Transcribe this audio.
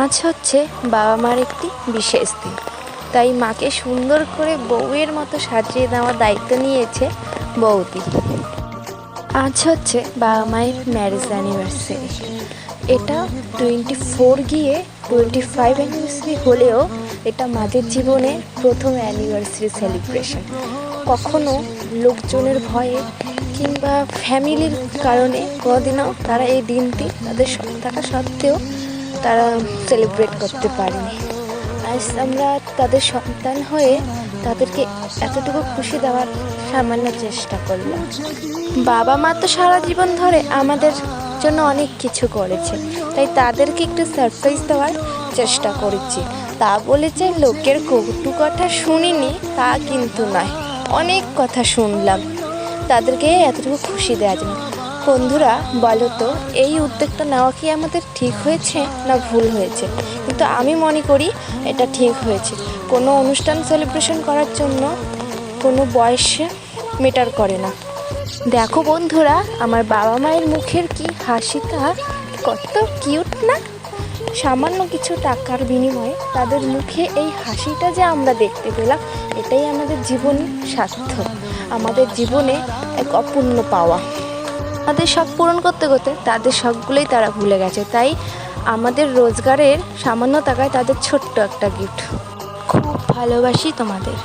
আজ হচ্ছে বাবা মার একটি বিশেষ দিন। তাই মাকে সুন্দর করে বউয়ের মতো সাজিয়ে দেওয়ার দায়িত্ব নিয়েছে বৌদি আজ হচ্ছে বাবা মায়ের ম্যারেজ অ্যানিভার্সারি এটা টোয়েন্টি ফোর গিয়ে টোয়েন্টি ফাইভ অ্যানিভার্সারি হলেও এটা মাদের জীবনে প্রথম অ্যানিভার্সারি সেলিব্রেশন কখনো লোকজনের ভয়ে কিংবা ফ্যামিলির কারণে কদিনও তারা এই দিনটি তাদের থাকা সত্ত্বেও তারা সেলিব্রেট করতে পারেনি। আজ আমরা তাদের সন্তান হয়ে তাদেরকে এতটুকু খুশি দেওয়ার সামান্য চেষ্টা করলাম। বাবা মা তো সারা জীবন ধরে আমাদের জন্য অনেক কিছু করেছে, তাই তাদেরকে একটু সারপ্রাইজ দেওয়ার চেষ্টা করেছি। তা বলে যে লোকের কটু কথা শুনিনি, তা কিন্তু নয়। অনেক কথা শুনলাম। তাদেরকে এতটুকু খুশি দেওয়ার জন্য বন্ধুরা, বলো তো, এই উদ্যোগটা নেওয়া কি আমাদের ঠিক হয়েছে না ভুল হয়েছে? কিন্তু আমি মনে করি এটা ঠিক হয়েছে। কোনো অনুষ্ঠান সেলিব্রেশন করার জন্য কোনো বয়সে মেটার করে না। দেখো বন্ধুরা, আমার বাবা মায়ের মুখের কি হাসিটা কত কিউট না? সামান্য কিছু টাকার বিনিময়ে তাদের মুখে এই হাসিটা যে আমরা দেখতে পেলাম, এটাই আমাদের জীবন সার্থক আমাদের জীবনে এক অপূর্ণ পাওয়া। তাদের শখ পূরণ করতে করতে তাদের সবগুলোই তারা ভুলে গেছে। তাই আমাদের রোজগারের সামান্য টাকায় তাদের ছোট্ট একটা গিফট খুব ভালোবাসি তোমাদের।